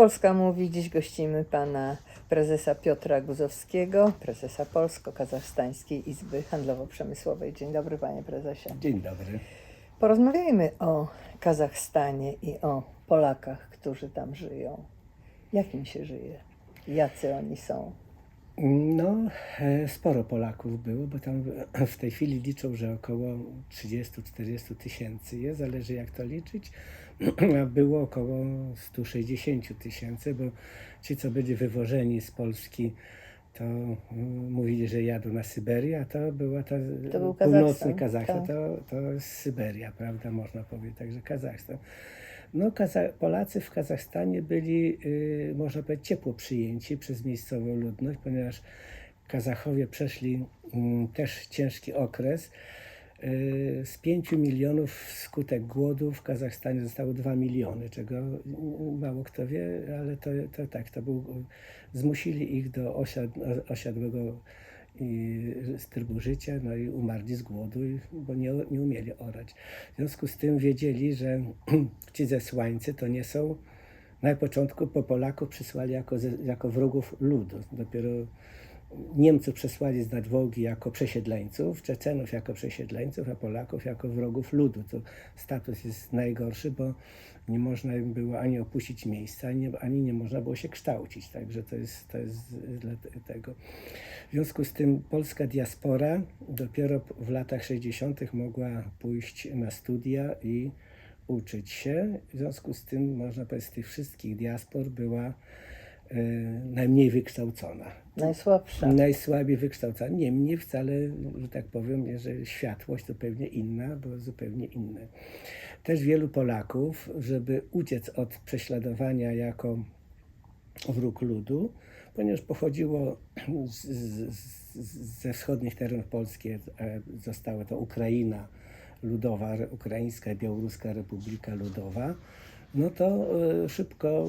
Polska mówi. Dziś gościmy pana prezesa Piotra Guzowskiego, prezesa Polsko-Kazachstańskiej Izby Handlowo-Przemysłowej. Dzień dobry panie prezesie. Dzień dobry. Porozmawiajmy o Kazachstanie i o Polakach, którzy tam żyją. Jak im się żyje? Jacy oni są? No, e, sporo Polaków było, bo tam w tej chwili liczą, że około 30-40 tysięcy jest, zależy jak to liczyć, było około 160 tysięcy, bo ci, co byli wywożeni z Polski, to mm, mówili, że jadą na Syberię, a to była ta To był północny Kazachstan, Kazachstan, tak. to, to jest Syberia, prawda, można powiedzieć, także Kazachstan. No, Polacy w Kazachstanie byli, y, można powiedzieć, ciepło przyjęci przez miejscową ludność, ponieważ Kazachowie przeszli mm, też ciężki okres. Y, z 5 milionów wskutek głodu w Kazachstanie zostało 2 miliony, czego mm, mało kto wie, ale to, to tak, to był, zmusili ich do osiad, osiadłego i trybu życia, no i umarli z głodu, bo nie, nie umieli orać. W związku z tym wiedzieli, że ci zesłańcy to nie są, na początku po Polaków przysłali jako, jako wrogów ludu. Dopiero Niemców przesłali z nadwogi jako przesiedleńców, Czeczenów jako przesiedleńców, a Polaków jako wrogów ludu. To status jest najgorszy, bo nie można im było ani opuścić miejsca, ani, ani nie można było się kształcić. Także to jest, to jest dla te- tego. W związku z tym polska diaspora dopiero w latach 60. mogła pójść na studia i uczyć się. W związku z tym, można powiedzieć, z tych wszystkich diaspor była najmniej wykształcona. Najsłabsza. Najsłabiej wykształcona. Niemniej wcale, że tak powiem, że światłość to pewnie inna, bo zupełnie inne. Też wielu Polaków, żeby uciec od prześladowania jako wróg ludu, ponieważ pochodziło z, z, ze wschodnich terenów Polski, e, została to Ukraina Ludowa, Ukraińska i Białoruska Republika Ludowa, no to e, szybko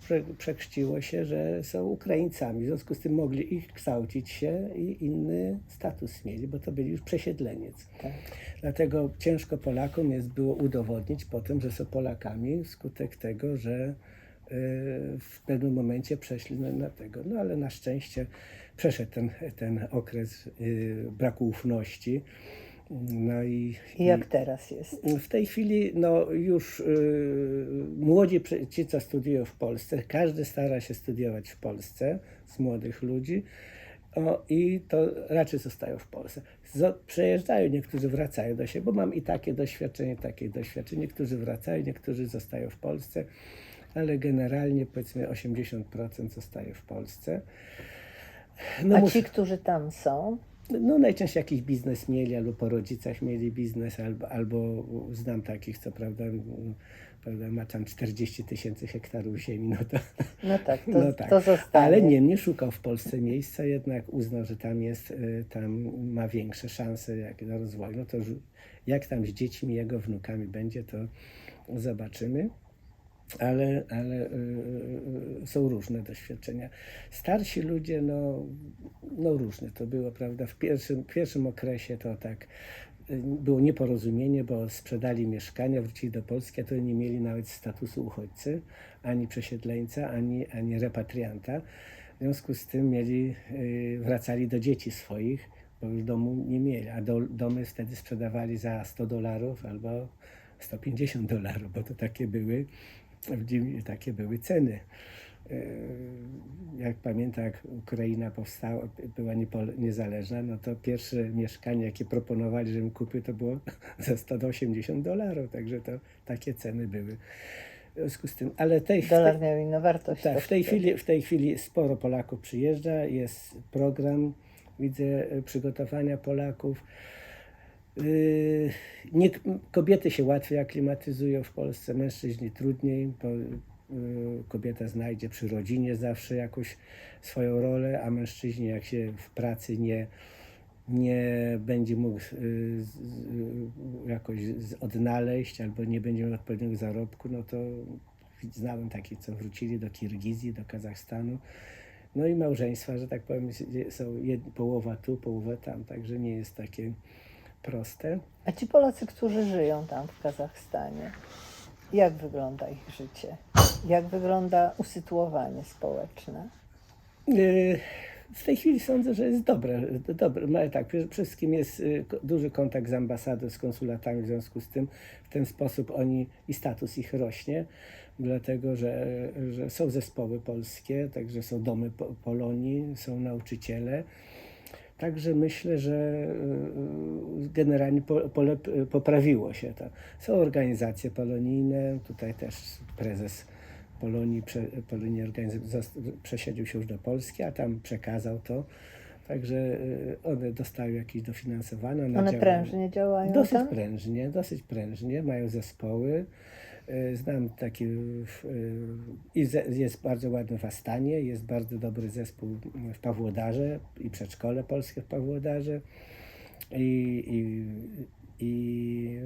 prze, przekrzciło się, że są Ukraińcami. W związku z tym mogli ich kształcić się i inny status mieli, bo to byli już przesiedleniec. Tak. Dlatego ciężko Polakom jest było udowodnić potem, że są Polakami wskutek tego, że y, w pewnym momencie przeszli na, tego. No ale na szczęście przeszedł ten, ten okres braku ufności. No i, I jak teraz jest? w tej chwili no, już y, młodzi, ci co studiują w Polsce, każdy stara się studiować w Polsce z młodych ludzi o, i to raczej zostają w Polsce. Zo, przejeżdżają, niektórzy wracają do siebie, bo mam i takie doświadczenie, takie doświadczenie. Niektórzy wracają, niektórzy zostają w Polsce, ale generalnie powiedzmy 80% zostaje w Polsce. No, A ci, którzy tam są, no najczęściej jakiś biznes mieli, albo po rodzicach mieli biznes, albo, albo znam takich, co prawda, prawda ma tam 40 tysięcy hektarów ziemi, no to, no tak, to, no tak. to zostanie. Ale niemniej szukał w Polsce miejsca, jednak uznał, że tam jest, y, tam ma większe szanse jak na rozwój. No to jak tam z dziećmi, jego wnukami będzie, to zobaczymy. Ale, ale y, y, są różne doświadczenia. Starsi ludzie, no, no różne to było, prawda? W pierwszym, pierwszym okresie to tak y, było nieporozumienie, bo sprzedali mieszkania, wrócili do Polski, a to nie mieli nawet statusu uchodźcy, ani przesiedleńca, ani, ani repatrianta. W związku z tym mieli, y, wracali do dzieci swoich, bo już domu nie mieli, a do, domy wtedy sprzedawali za 100 dolarów albo 150 dolarów, bo to takie były, w takie były ceny. Yy, Jak pamiętam, jak Ukraina powstała, była niezależna, no to pierwsze mieszkanie, jakie proponowali, żebym kupił, to było za 180 dolarów, także to takie ceny były. W związku z tym, ale tej, Dolar miał inną wartość. tak, w tej, chwili, w tej chwili sporo Polaków przyjeżdża, jest program, widzę, przygotowania Polaków. Yy, Nie, kobiety się łatwiej aklimatyzują w Polsce, mężczyźni trudniej, bo yy, kobieta znajdzie przy rodzinie zawsze jakąś swoją rolę, a mężczyźni jak się w pracy nie, nie będzie mógł yy, jakoś odnaleźć albo nie będzie miał odpowiedniego zarobku, no to znałem takich, co wrócili do Kirgizji, do Kazachstanu. No i małżeństwa, że tak powiem, są jed, połowa tu, połowa tam, także nie jest takie proste. A ci Polacy, którzy żyją tam w Kazachstanie, Jak wygląda ich życie? Jak wygląda usytuowanie społeczne? Y, W tej chwili sądzę, że jest dobre. dobre. Ma, tak, przede wszystkim jest y, duży kontakt z ambasadą, z konsulatami, w związku z tym w ten sposób oni i status ich rośnie, dlatego że, że są zespoły polskie, także są domy po, Polonii, są nauczyciele. Także myślę, że y, generalnie po, polep- poprawiło się to. Są organizacje polonijne, tutaj też prezes Polonii, Polonii przesiedlił się już do Polski, a tam przekazał to. Także y, one dostają jakieś dofinansowanie. One działają- prężnie działają Dosyć tam? prężnie, dosyć prężnie, mają zespoły. Y, Znam taki, w- i ze- jest bardzo ładny w Astanie, jest bardzo dobry zespół w Pawłodarze i przedszkole polskie w Pawłodarze. I, i, i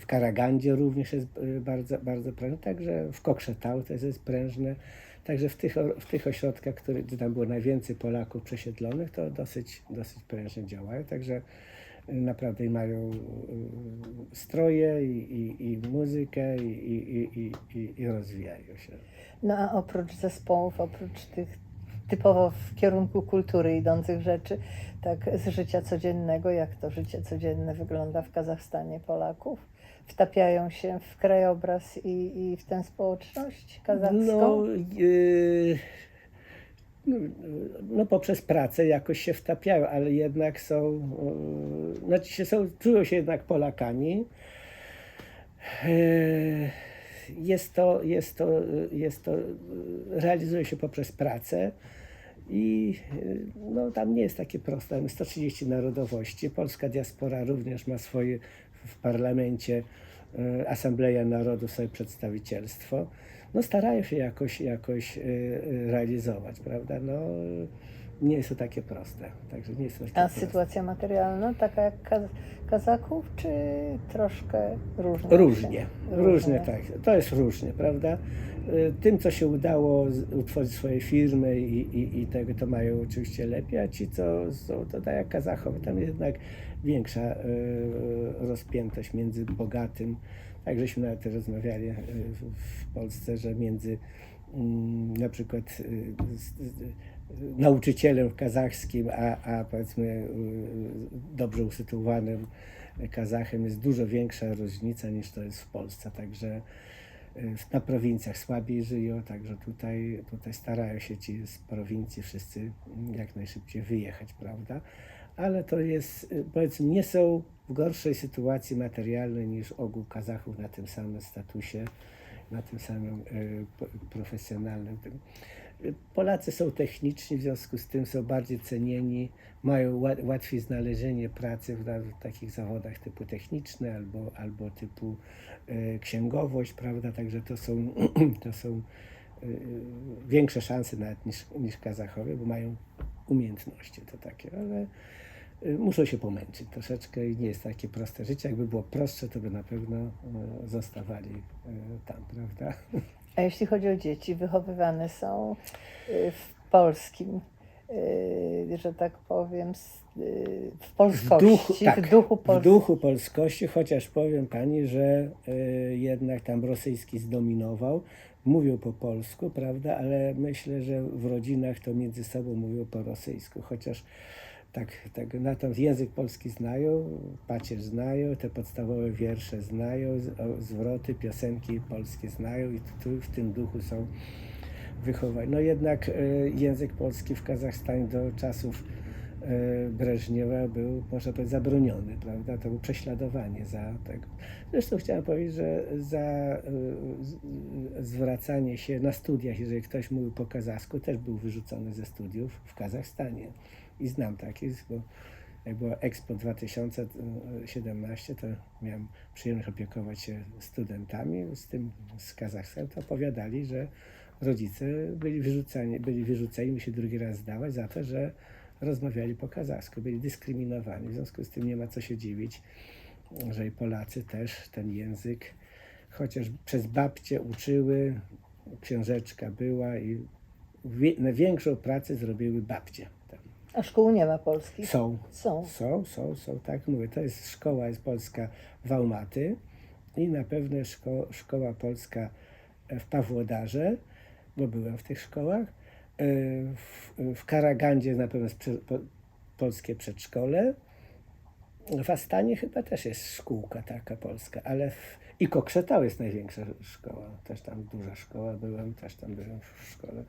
w Karagandzie również jest y, bardzo, bardzo prężne, także w Kokrzetał też jest prężne. Także w tych, w tych ośrodkach, które, gdzie tam było najwięcej Polaków przesiedlonych, to dosyć, dosyć prężnie działają. Także naprawdę mają y, stroje i, i, i muzykę i, i, i, i rozwijają się. No a oprócz zespołów, oprócz tych typowo w kierunku kultury idących rzeczy, tak z życia codziennego, jak to życie codzienne wygląda w Kazachstanie Polaków? Wtapiają się w krajobraz i, i w tę społeczność kazachską? No, yy, no, no poprzez pracę jakoś się wtapiają, ale jednak są, yy, znaczy się są, czują się jednak Polakami. Yy, Jest to, jest to, jest to, yy, realizuje się poprzez pracę i no, tam nie jest takie proste. Mamy 130 narodowości. Polska diaspora również ma swoje w parlamencie Asambleja Narodu, swoje przedstawicielstwo. No starają się jakoś, jakoś yy, yy, realizować, prawda? No, nie jest to takie proste. Także nie jest to takie A proste. sytuacja materialna taka jak Kaz- Kazaków, czy troszkę różnie? Różnie, różnie tak. To jest różnie, prawda? Y, Tym, co się udało utworzyć swoje firmy i, i, i tego, to mają oczywiście lepiej, a ci, co są, to tak jak Kazachowie, tam jednak większa y, rozpiętość między bogatym, tak żeśmy nawet rozmawiali y, w, Polsce, że między mm, na przykład z- z- nauczycielem kazachskim, a, a powiedzmy dobrze usytuowanym Kazachem jest dużo większa różnica niż to jest w Polsce, także na prowincjach słabiej żyją, także tutaj, tutaj starają się ci z prowincji wszyscy mm, jak najszybciej wyjechać, prawda? Ale to jest, y, powiedzmy, nie są w gorszej sytuacji materialnej niż ogół Kazachów na tym samym statusie, na tym samym y, profesjonalnym. Polacy są techniczni, w związku z tym są bardziej cenieni, mają ła- łatwiej znalezienie pracy w, w takich zawodach typu techniczne albo, albo typu y, księgowość, prawda? Także to są, to są większe szanse nawet niż, niż Kazachowie, bo mają umiejętności to takie, ale y, muszą się pomęczyć troszeczkę i nie jest takie proste życie. Jakby było prostsze, to by na pewno y, zostawali y, tam, prawda? A jeśli chodzi o dzieci, wychowywane są w polskim, że tak powiem, s- y, w polskości, w duchu, tak, w pol- duchu polskości, chociaż powiem pani, że y, jednak tam rosyjski zdominował. Mówią po polsku, prawda, ale myślę, że w rodzinach to między sobą mówią po rosyjsku, chociaż tak, tak natomiast język polski znają, pacierz znają, te podstawowe wiersze znają, zwroty, piosenki polskie znają i tu w tym duchu są wychowani. No jednak e, język polski w Kazachstanie do czasów e, Breżniewa był, można powiedzieć, zabroniony, prawda? To było prześladowanie za tego. Zresztą chciałem powiedzieć, że za e, zwracanie się na studiach, jeżeli ktoś mówił po kazachsku, też był wyrzucony ze studiów w Kazachstanie. I znam takich, bo jak było Expo 2017, to miałem przyjemność opiekować się studentami z tym z Kazachstanem, to opowiadali, że rodzice byli wyrzucani, byli wyrzuceni, musi drugi raz zdawać za to, że rozmawiali po kazachsku, byli dyskryminowani. W związku z tym nie ma co się dziwić, że i Polacy też ten język, chociaż przez babcie uczyły, książeczka była i największą pracę zrobiły babcie. A szkół nie ma polskich? Są, Są. są, są, są, tak mówię. To jest szkoła, jest polska w Almaty i na pewno szko, szkoła polska w Pawłodarze, bo byłem w tych szkołach. E, W, w Karagandzie na pewno jest polskie przedszkole. W Astanie chyba też jest szkółka taka polska, ale w, i Kokrzetał jest największa szkoła. Też tam duża szkoła byłem, też tam byłem w szkole.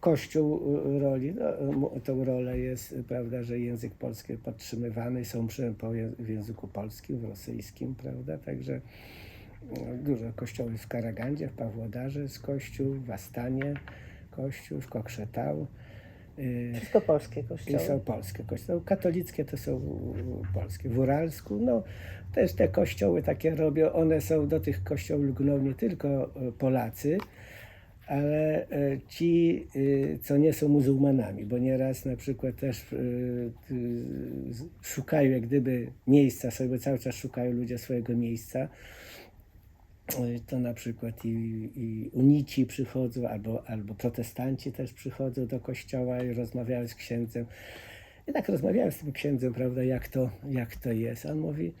Kościół y, roli, no, tą rolę jest, prawda, że język polski podtrzymywany, są je- w języku polskim, w rosyjskim, prawda, także dużo kościołów w Karagandzie, w Pawłodarze jest kościół, w Astanie kościół, w Kokrzetał. y, Wszystko polskie kościoły. są polskie kościoły. Katolickie to są polskie. W Uralsku, no też te kościoły takie robią. One są do tych kościołów lgną nie tylko e, Polacy, ale e, ci, y, co nie są muzułmanami, bo nieraz na przykład też z- szukają jak gdyby miejsca sobie, bo cały czas szukają ludzie swojego miejsca. To na przykład i, i unici przychodzą, albo, albo protestanci też przychodzą do kościoła i rozmawiają z księdzem. I tak rozmawiałem z tym księdzem, prawda, jak to, jak to jest. On mówi,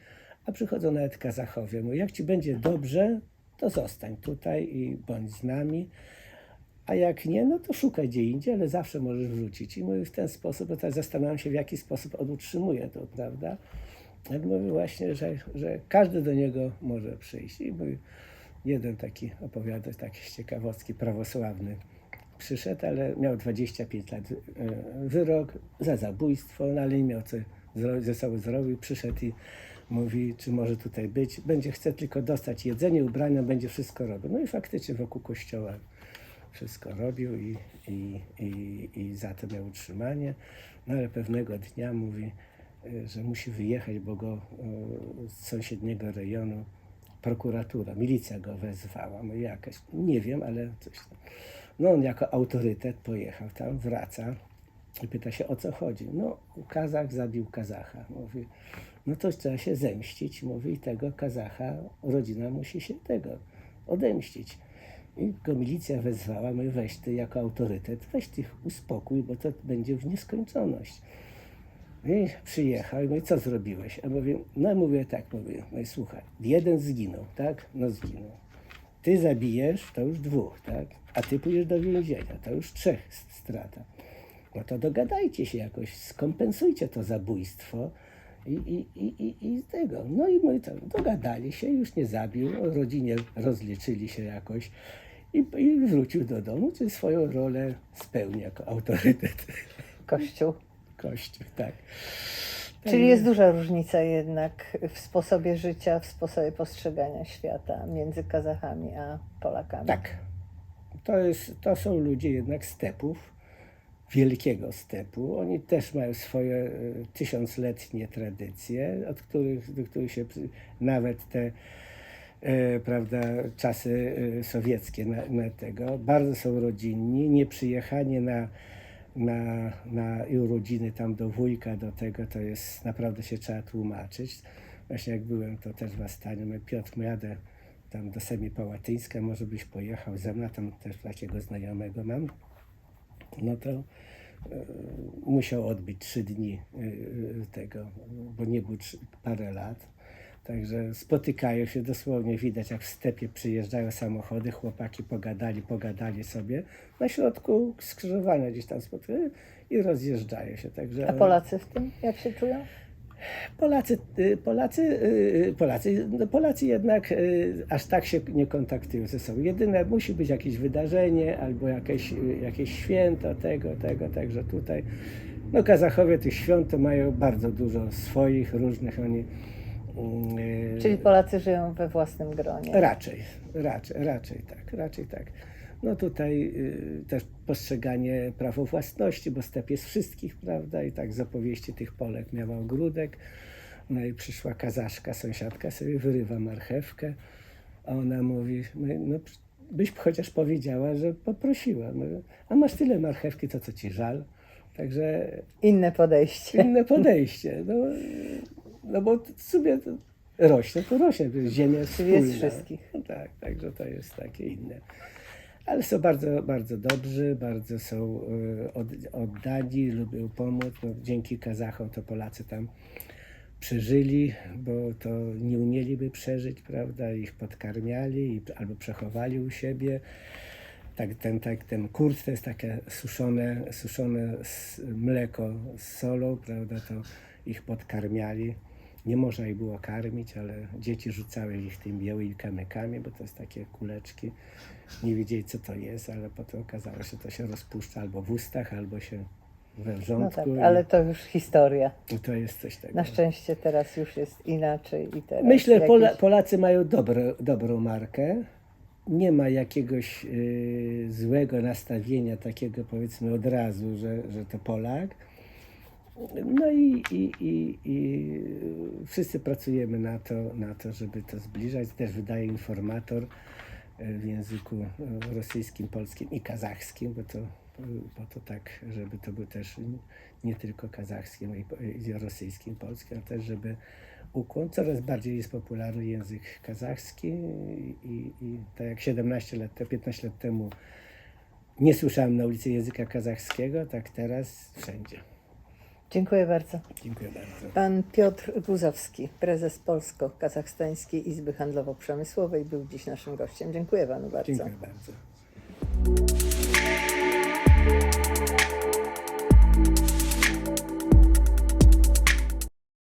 a przychodzą nawet Kazachowie. Mówi, jak ci będzie dobrze, to zostań tutaj i bądź z nami. A jak nie, no to szukaj gdzie indziej, ale zawsze możesz wrócić. I mówi w ten sposób, bo teraz zastanawiam się, w jaki sposób on utrzymuje to, prawda? Jak mówi właśnie, że, że każdy do niego może przyjść. I mówi, jeden taki opowiada, taki ciekawostki prawosławny. Przyszedł, ale miał 25 lat e, wyrok za zabójstwo, ale nie miał co ze sobą zrobił. Przyszedł i mówi, czy może tutaj być. Będzie chce tylko dostać jedzenie, ubrania, będzie wszystko robił. No i faktycznie wokół kościoła wszystko robił i, i, i, i za to miał utrzymanie. No ale pewnego dnia mówi, że musi wyjechać, bo go e, z sąsiedniego rejonu prokuratura, milicja go wezwała. No jakaś, nie wiem, ale coś tam. No on jako autorytet pojechał tam, wraca i pyta się o co chodzi. No Kazach zabił Kazacha. Mówi, no to trzeba się zemścić. Mówi i tego Kazacha, rodzina musi się tego odemścić. I go milicja wezwała, mówi weź ty jako autorytet, weź ty ich uspokój, bo to będzie w nieskończoność. I przyjechał i mówi, co zrobiłeś? A mówię, no mówię tak, mówię, no i słuchaj, jeden zginął, tak? No zginął. Ty zabijesz, to już dwóch, tak? A ty pójdziesz do więzienia, to już trzech strata. No to dogadajcie się jakoś, skompensujcie to zabójstwo i, i, i, i, i tego. No i mój tam dogadali się, już nie zabił, rodzinie rozliczyli się jakoś i, i wrócił do domu, czyli swoją rolę spełni jako autorytet. Kościół. Kościół, tak. Czyli jest duża różnica jednak w sposobie życia, w sposobie postrzegania świata między Kazachami a Polakami. Tak. To, jest, to są ludzie jednak stepów, wielkiego stepu. Oni też mają swoje e, tysiącletnie tradycje, od których, do których się nawet te e, prawda, czasy e, sowieckie na, na tego bardzo są rodzinni, nieprzyjechanie na, na, na urodziny tam do wujka, do tego, to jest naprawdę się trzeba tłumaczyć. Właśnie jak byłem, to też w Astanie, mówię, Piotr, jadę tam do Semipałatyńska, może byś pojechał ze mną, tam też takiego znajomego mam. No to e, musiał odbyć trzy dni e, e, tego, bo nie był parę lat. Także spotykają się dosłownie, widać jak w stepie przyjeżdżają samochody, chłopaki pogadali, pogadali sobie na środku skrzyżowania gdzieś tam spotkają i rozjeżdżają się. Także A Polacy w tym jak się czują? Polacy, y, Polacy, y, Polacy, no Polacy jednak y, aż tak się nie kontaktują ze sobą. Jedyne musi być jakieś wydarzenie albo jakieś, y, jakieś święto tego, tego, także tutaj. No Kazachowie tych świąt to mają bardzo dużo swoich, różnych oni. Y, Czyli Polacy żyją we własnym gronie. Raczej, raczej, raczej tak, raczej tak. No tutaj y, też postrzeganie prawa własności, bo step jest wszystkich, prawda? I tak z opowieści tych Polek miała ogródek. No i przyszła kazaszka, sąsiadka sobie wyrywa marchewkę, a ona mówi, mówi, no byś chociaż powiedziała, że poprosiła. Mówię, a masz tyle marchewki, to co ci żal? Także Inne podejście. inne podejście. No, no bo to rośnie, to rośnie, to jest ziemia jest Czyli jest wspólna. wszystkich. No tak, także to jest takie inne. Ale są bardzo, bardzo dobrzy, bardzo są e, od, oddani, lubią pomóc. No, dzięki Kazachom to Polacy tam przeżyli, bo to nie umieliby przeżyć, prawda? Ich podkarmiali albo przechowali u siebie. Tak, ten, tak, ten kurt to jest takie suszone, suszone mleko z solą, prawda? To ich podkarmiali. Nie można ich było karmić, ale dzieci rzucały ich tymi białymi kamykami, bo to jest takie kuleczki. Nie wiedzieli, co to jest, ale potem okazało się, że to się rozpuszcza albo w ustach, albo się we No wrzątku. tak, i- ale to już historia. i to jest coś takiego. Na szczęście teraz już jest inaczej i teraz Myślę, jakieś... Pola, Polacy mają dobro, dobrą markę. Nie ma jakiegoś y, złego nastawienia, takiego powiedzmy od razu, że, że to Polak. No i, i, i, i wszyscy pracujemy na to, na to, żeby to zbliżać. Też wydaje informator w języku rosyjskim, polskim i kazachskim, bo to, bo to tak, żeby to był też nie tylko kazachskim i rosyjskim, polskim, ale też żeby ukłon. Coraz bardziej jest popularny język kazachski i, i, tak jak 17 lat, te- 15 lat temu nie słyszałem na ulicy języka kazachskiego, tak teraz wszędzie. Dziękuję bardzo. Dziękuję bardzo. Pan Piotr Guzowski, prezes Polsko-Kazachstańskiej Izby Handlowo-Przemysłowej, był dziś naszym gościem. Dziękuję panu bardzo. Dziękuję bardzo.